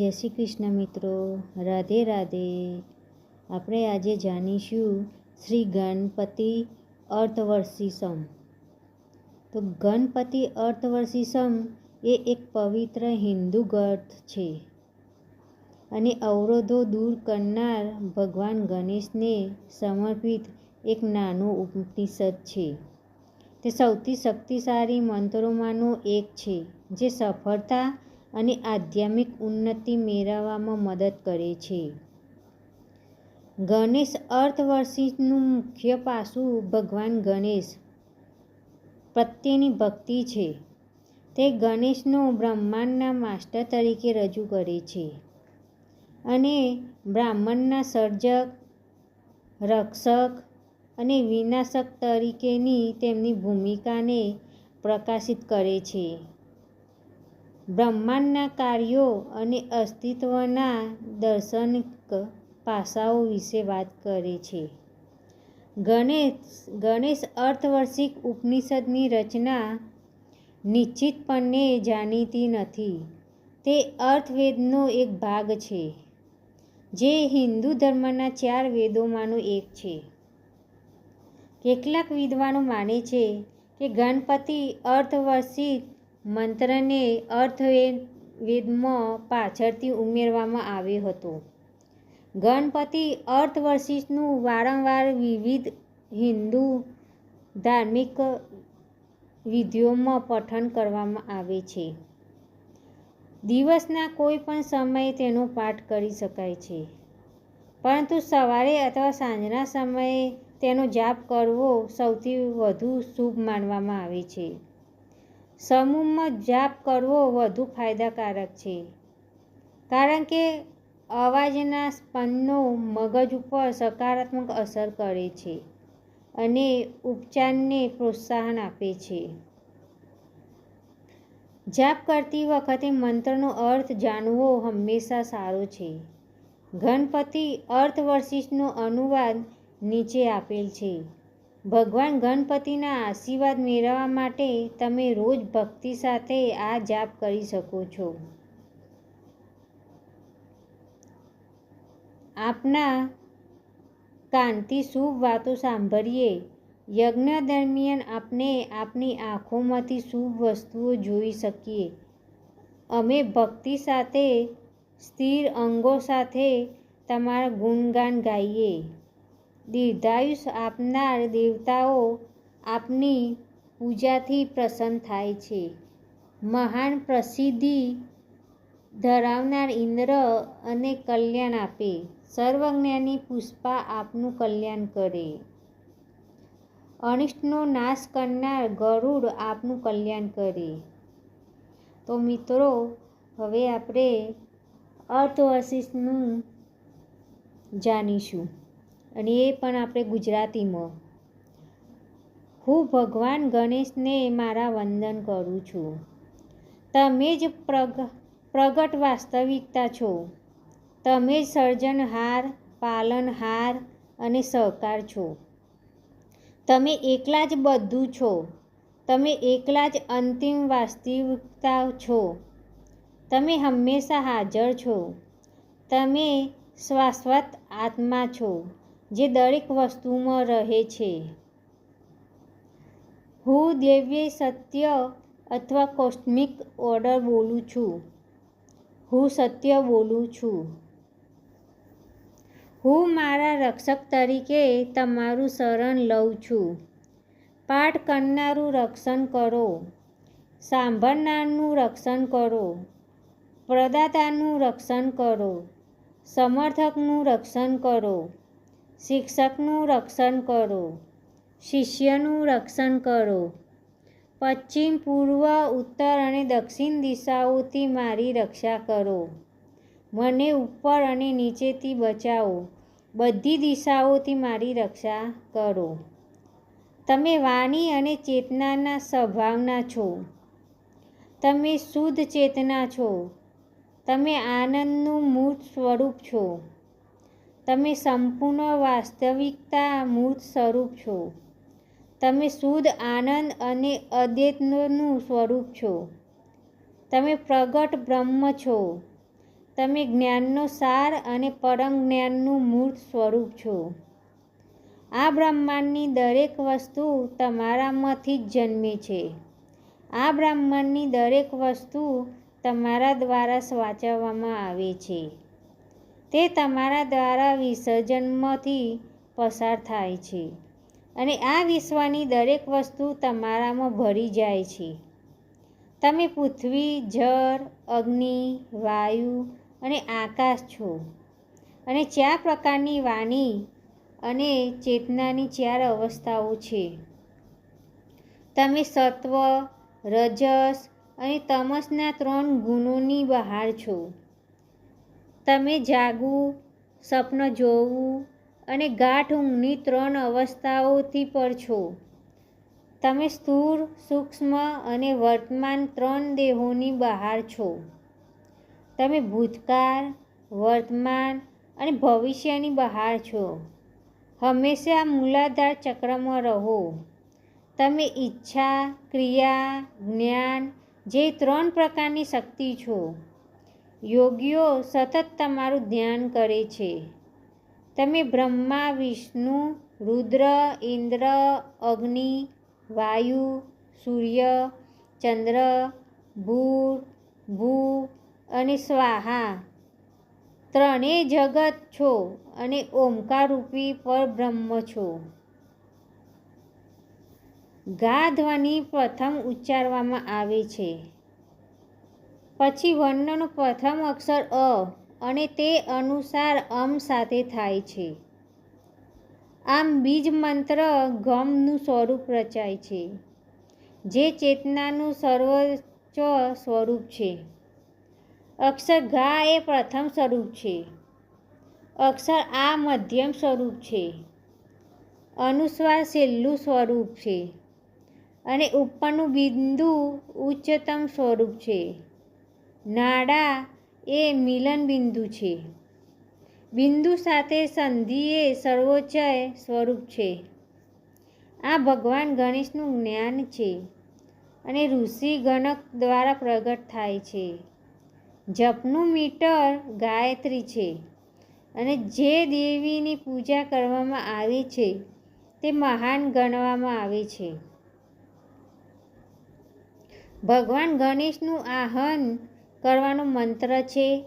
જય શ્રી કૃષ્ણ મિત્રો. રાધે રાધે. આપણે આજે જાણીશું શ્રી ગણપતિ અર્થવર્ષિસમ તો ગણપતિ અર્થવર્ષિસમ એ એક પવિત્ર હિન્દુ ગ્રંથ છે. અને અવરોધો દૂર કરનાર ભગવાન ગણેશને સમર્પિત એક નાનું ઉપનિષદ છે. તે સૌથી શક્તિશાળી મંત્રોમાંનો એક છે, જે સફળતા અને આધ્યાત્મિક ઉન્નતિ મેળવવામાં મદદ કરે છે. ગણેશ અર્થવર્ષિતનું મુખ્ય પાસું ભગવાન ગણેશ પ્રત્યેની ભક્તિ છે. તે ગણેશનો બ્રહ્માંડના માસ્ટર તરીકે રજૂ કરે છે અને બ્રાહ્મણના સર્જક, રક્ષક અને વિનાશક તરીકેની તેમની ભૂમિકાને પ્રકાશિત કરે છે. બ્રહ્માંડના કાર્યો અને અસ્તિત્વના દર્શનિક પાસાઓ વિશે વાત કરે છે. ગણેશ ગણેશ અર્થવર્ષિક ઉપનિષદની રચના નિશ્ચિતપણે જાણીતી નથી. તે અર્થવેદનો એક ભાગ છે, જે હિન્દુ ધર્મના ચાર વેદોમાંનો એક છે. કેટલાક વિદ્વાનો માને છે કે ગણપતિ અર્થવર્ષિત મંત્રને અર્થવેદ વેદમાં પાછળથી ઉમેરવામાં આવ્યો હતો. ગણપતિ અર્થવર્ષિતનું વારંવાર વિવિધ હિન્દુ ધાર્મિક વિધિઓમાં પઠન કરવામાં આવે છે. દિવસના કોઈ પણ સમયે તેનો પાઠ કરી શકાય છે. પરંતુ સવારે અથવા સાંજના સમયે તેનો જાપ કરવો સૌથી વધુ શુભ માનવામાં આવે છે. સમૂહમાં જાપ કરવો વધુ ફાયદાકારક છે. કારણ કે અવાજના સ્પંદનો મગજ ઉપર સકારાત્મક અસર કરે છે અને ઉપચારને પ્રોત્સાહન આપે છે. જાપ કરતી વખતે મંત્રનો અર્થ જાણવો હંમેશા સારો છે. ગણપતિ અર્થવર્ષિષનો અનુવાદ નીચે આપેલ છે. ભગવાન ગણપતિના આશીર્વાદ મેળવવા માટે તમે રોજ ભક્તિ સાથે આ જાપ કરી શકો છો. આપના કાનથી શુભ વાતો સાંભળીએ. યજ્ઞ દરમિયાન આપણે આપની આંખોમાંથી શુભ વસ્તુઓ જોઈ શકીએ. અમે ભક્તિ સાથે, સ્થિર અંગો સાથે તમારા ગુણગાન ગાઈએ. દીર્ઘાયુષ આપનાર દેવતાઓ આપની પૂજાથી પ્રસન્ન થાય છે. મહાન પ્રસિદ્ધિ ધરાવનાર ઇન્દ્ર અને કલ્યાણ આપે. સર્વજ્ઞાની પુષ્પા આપનું કલ્યાણ કરે. અનિષ્ટનો નાશ કરનાર ગરુડ આપનું કલ્યાણ કરે. તો મિત્રો, હવે આપણે અર્થવશિષ્ટનું જાણીશું. અને એ પણ આપણે ગુજરાતીમાં. હું ભગવાન ગણેશને મારા વંદન કરું છું. તમે જ પ્રગ, પ્રગટ વાસ્તવિકતા છો. તમે જ સર્જનહાર, પાલનહાર અને સહકાર છો. તમે એકલા જ બધું છો. તમે એકલા જ અંતિમ વાસ્તવિકતા છો. તમે હંમેશા હાજર છો. તમે શાશ્વત આત્મા છો. જે દરેક વસ્તુમાં રહે છે. હું દેવ્ય, સત્ય અથવા કોસ્મિક ઓર્ડર બોલું છું. હું સત્ય બોલું છું. હું મારા રક્ષક તરીકે તમારું શરણ લઉં છું. પાઠ કરનારું રક્ષણ કરો. સાંભળનારનું રક્ષણ કરો. પ્રદાતાનું રક્ષણ કરો. સમર્થકનું રક્ષણ કરો. શિક્ષકનું રક્ષણ કરો, શિષ્યનું રક્ષણ કરો. પશ્ચિમ, પૂર્વ, ઉત્તર અને દક્ષિણ દિશાઓથી મારી રક્ષા કરો. મને ઉપર અને નીચેથી બચાવો. બધી દિશાઓથી મારી રક્ષા કરો. તમે વાણી અને ચેતનાના સ્વભાવના છો. તમે શુદ્ધ ચેતના છો. તમે આનંદનું મૂર્ત સ્વરૂપ છો. તમે સંપૂર્ણ વાસ્તવિકતા મૂર્ત સ્વરૂપ છો. તમે શુદ્ધ આનંદ અને અદ્વૈતનું સ્વરૂપ છો. તમે પ્રગટ બ્રહ્મ છો. તમે જ્ઞાનનો સાર અને પરમ જ્ઞાનનું મૂર્ત સ્વરૂપ છો. આ બ્રહ્માંડની દરેક વસ્તુ તમારામાંથી જ જન્મે છે. આ બ્રહ્માંડની દરેક વસ્તુ તમારા દ્વારા સાચવવામાં આવે છે. તે તમારા દ્વારા વિસર્જનમાંથી પસાર થાય છે અને આ વિશ્વની દરેક વસ્તુ તમારામાં ભરી જાય છે. તમે પૃથ્વી, જળ, અગ્નિ, વાયુ અને આકાશ છો અને ચાર પ્રકારની વાણી અને ચેતનાની ચાર અવસ્થાઓ છે. તમે સત્વ, રજસ અને તમસના ત્રણ ગુણોની બહાર છો. તમે જાગવું સ્વપ્ન જોવું અને ગાઢ ઊંઘની ત્રણ અવસ્થાઓથી પર છો. તમે સ્થૂળ, સૂક્ષ્મ અને વર્તમાન ત્રણ દેહોની બહાર છો. તમે ભૂતકાળ, વર્તમાન અને ભવિષ્યની બહાર છો. હંમેશા મૂલાધાર ચક્રમાં રહો. તમે ઈચ્છા, ક્રિયા, જ્ઞાન જે ત્રણ પ્રકારની શક્તિ છો. યોગીઓ સતત તમારું ધ્યાન કરે છે. તમે બ્રહ્મા, વિષ્ણુ, રુદ્ર, ઇન્દ્ર, અગ્નિ, વાયુ, સૂર્ય, ચંદ્ર ભૂ ભૂ અને સ્વાહા. ત્રણેય જગત છો અને ઓમકાર રૂપી પરબ્રહ્મ છો. ગા ધ્વનિ પ્રથમ ઉચ્ચારવામાં આવે છે. પછી વર્ણનો પ્રથમ અક્ષર અ અને તે અનુસાર અમ સાથે થાય છે. આમ બીજ મંત્ર ગમનું સ્વરૂપ રચાય છે, જે ચેતનાનું સર્વોચ્ચ સ્વરૂપ છે. અક્ષર ઘા એ પ્રથમ સ્વરૂપ છે. અક્ષર આ મધ્યમ સ્વરૂપ છે. અનુસ્વાર છેલ્લું સ્વરૂપ છે. અને ઉપરનું બિંદુ ઉચ્ચતમ સ્વરૂપ છે. નાડા એ મિલન બિંદુ છે. બિંદુ સાથે સંધિ એ સર્વોચ્ચ સ્વરૂપ છે. આ ભગવાન ગણેશનું જ્ઞાન છે અને ઋષિ ગણક દ્વારા પ્રગટ થાય છે. જપનું મીટર ગાયત્રી છે અને જે દેવીની પૂજા કરવામાં આવે છે તે મહાન ગણવામાં આવે છે. ભગવાન ગણેશનું આહન કરવાનો મંત્ર છે,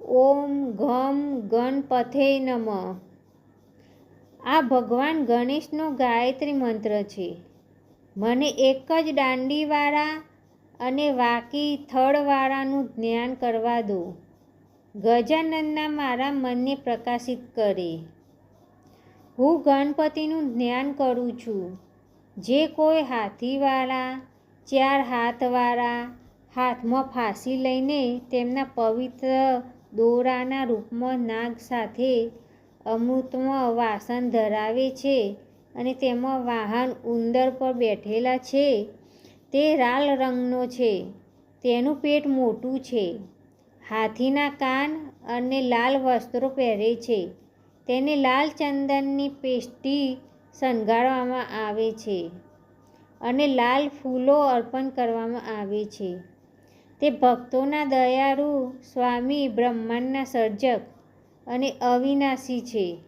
ઓમ ઘમ ગણપથે નમ. આ ભગવાન ગણેશનો ગાયત્રી મંત્ર છે. મને એક જ દાંડીવાળા અને વાકી થળવાળાનું જ્ઞાન કરવા દો. ગજાનંદના મારા મનને પ્રકાશિત કરે. હું ગણપતિનું જ્ઞાન કરું છું. જે કોઈ હાથીવાળા, ચાર હાથવાળા હાથમાં ફાંસી લઈને તેમના પવિત્ર દોરાના રૂપમાં નાગ સાથે અમૃતમાં વાસન ધરાવે છે અને તેમાં વાહન ઉંદર પર બેઠેલા છે. તે લાલ રંગનો છે. તેનું પેટ મોટું છે. હાથીના કાન અને લાલ વસ્ત્રો પહેરે છે. તેને લાલ ચંદનની પેસ્ટી શણગારવામાં આવે છે અને લાલ ફૂલો અર્પણ કરવામાં આવે છે. તે ભક્તોના દયાળુ સ્વામી બ્રહ્માંડના સર્જક અને અવિનાશી છે.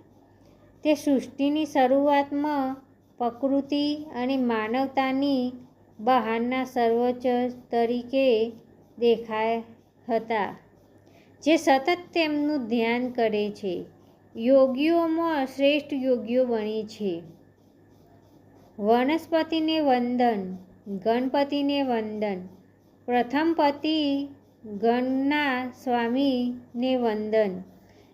તે સૃષ્ટિની શરૂઆતમાં પ્રકૃતિ અને માનવતાની બહારના સર્વોચ્ચ તરીકે દેખાય હતા, જે સતત તેમનું ધ્યાન કરે છે. યોગીઓમાં શ્રેષ્ઠ યોગીઓ બને છે. વનસ્પતિને વંદન, ગણપતિને વંદન પ્રથમ પતિ ગણના સ્વામીને વંદન.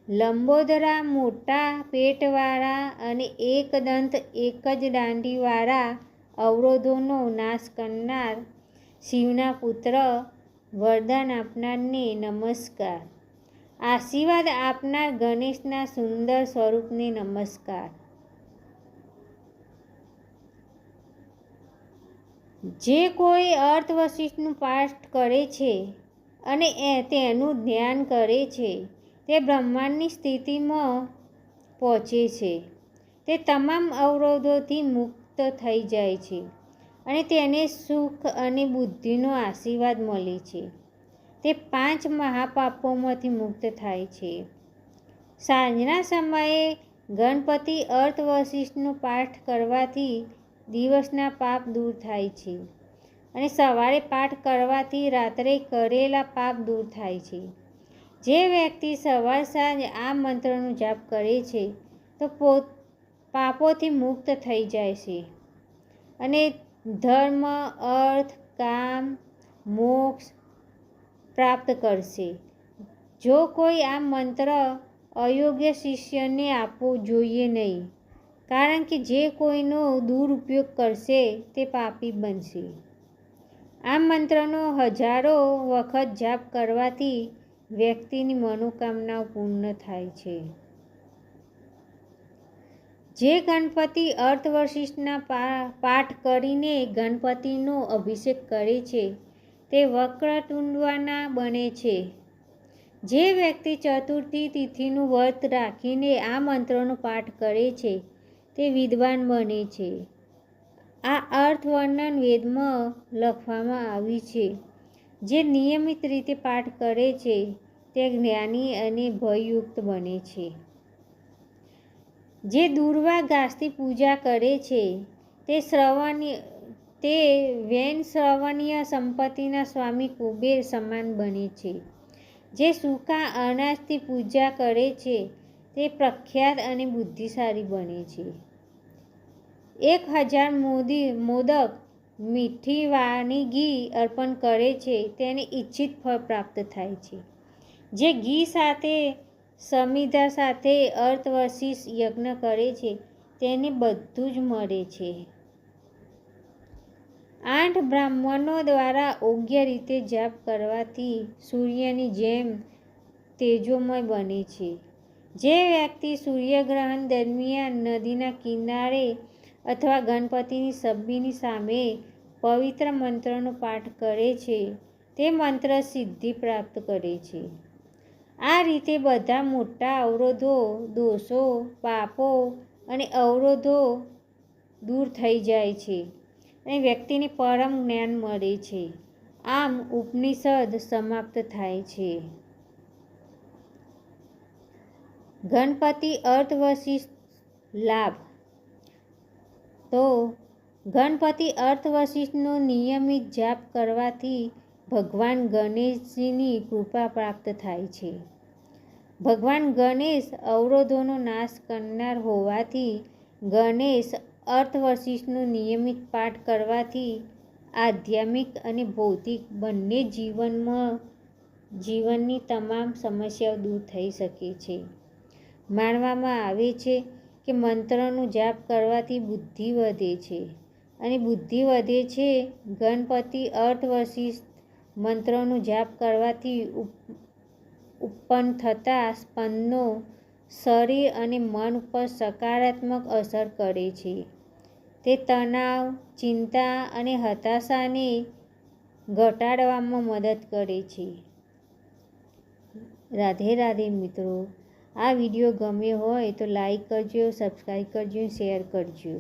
લંબોદરા મોટા પેટવાળા અને એકદંત એક જ દાંડીવાળા અવરોધોનો નાશ કરનાર શિવના પુત્ર વરદાન આપનારને નમસ્કાર. આશીર્વાદ આપનાર ગણેશના સુંદર સ્વરૂપને નમસ્કાર. જે કોઈ અર્થવશિષ્ઠનું પાઠ કરે છે અને એ તેનું ધ્યાન કરે છે, તે બ્રહ્માંડની સ્થિતિમાં પહોંચે છે. તે તમામ અવરોધોથી મુક્ત થઈ જાય છે અને તેને સુખ અને બુદ્ધિનો આશીર્વાદ મળે છે. તે પાંચ મહાપાપોમાંથી મુક્ત થાય છે. સાંજના સમયે ગણપતિ અર્થવશિષ્ઠનો પાઠ કરવાથી દિવસના પાપ દૂર થાય છે. અને સવારે પાઠ કરવાથી રાત્રે કરેલા પાપ દૂર થાય છે. જે વ્યક્તિ સવાર સાંજ આ મંત્રનો જાપ કરે છે, તો પોત, પાપોથી મુક્ત થઈ જાય છે. અને ધર્મ, અર્થ, કામ, મોક્ષ પ્રાપ્ત કરશે. જો કોઈ આ મંત્ર અયોગ્ય શિષ્યને આપવો જોઈએ નહીં કારણ કે જે કોઈનો દુરુપયોગ કરશે તે પાપી બનશે. આ મંત્રનો હજારો વખત જાપ કરવાથી વ્યક્તિની મનોકામનાઓ પૂર્ણ થાય છે. જે ગણપતિ અર્થવશિષ્ઠના પાઠ કરીને ગણપતિનો અભિષેક કરે છે, તે વક્રતુંડવાના બને છે. જે વ્યક્તિ ચતુર્થી તિથિનું વ્રત રાખીને આ મંત્રનો પાઠ કરે છે તે વિદ્વાન બને છે. આ અર્થવર્ણન વેદમાં લખવામાં આવ્યું છે. જે નિયમિત રીતે પાઠ કરે છે, તે જ્ઞાની અને ભયયુક્ત બને છે. જે દુર્વા ઘાસથી પૂજા કરે છે, તે શ્રવણીય, તે વેન શ્રવણીય સંપત્તિના સ્વામી કુબેર સમાન બને છે. જે સૂકા અનાજથી પૂજા કરે છે તે પ્રખ્યાત અને બુદ્ધિશાળી બને છે. એક હજાર મોદી, મોદક મીઠી વાનગી અર્પણ કરે છે, તેને ઈચ્છિત ફળ પ્રાપ્ત થાય છે. જે ઘી સાથે, સમિધા સાથે અર્થવર્ષી યજ્ઞ કરે છે, તેને બધું જ મળે છે. આઠ બ્રાહ્મણો દ્વારા યોગ્ય રીતે જાપ કરવાથી સૂર્યની જેમ તેજોમય બને છે. જે વ્યક્તિ સૂર્યગ્રહણ દરમિયાન નદીના કિનારે અથવા ગણપતિની છબીની સામે પવિત્ર મંત્રનો પાઠ કરે છે, તે મંત્ર સિદ્ધિ પ્રાપ્ત કરે છે. આ રીતે બધા મોટા અવરોધો, દોષો, પાપો અને અવરોધો દૂર થઈ જાય છે અને વ્યક્તિને પરમ જ્ઞાન મળે છે. આમ ઉપનિષદ સમાપ્ત થાય છે. ગણપતિ અર્થવશિષ્ઠ લાભ. તો ગણપતિ અર્થવશિષ્ઠનો નિયમિત જાપ કરવાથી ભગવાન ગણેશજીની કૃપા પ્રાપ્ત થાય છે. ભગવાન ગણેશ અવરોધોનો નાશ કરનાર હોવાથી ગણેશ અર્થવશિષ્ઠનો નિયમિત પાઠ કરવાથી આધ્યાત્મિક અને ભૌતિક બંને જીવનમાં જીવનની તમામ સમસ્યાઓ દૂર થઈ શકે છે. માનવામાં આવે છે કે મંત્રનો જાપ કરવાથી બુદ્ધિ વધે છે. અને બુદ્ધિ વધે છે, ગણપતિ અર્થવશિષ્ઠ મંત્રનો જાપ કરવાથી ઉત્પન્ન થતા સ્પંદનો શરીર અને મન ઉપર સકારાત્મક અસર કરે છે. તે તણાવ, ચિંતા અને હતાશાને ઘટાડવામાં મદદ કરે છે. રાધે રાધે મિત્રો આ વીડિયો ગમ્યો હોય તો લાઈક કરજો સબસ્ક્રાઈબ કરજો શેર કરજો.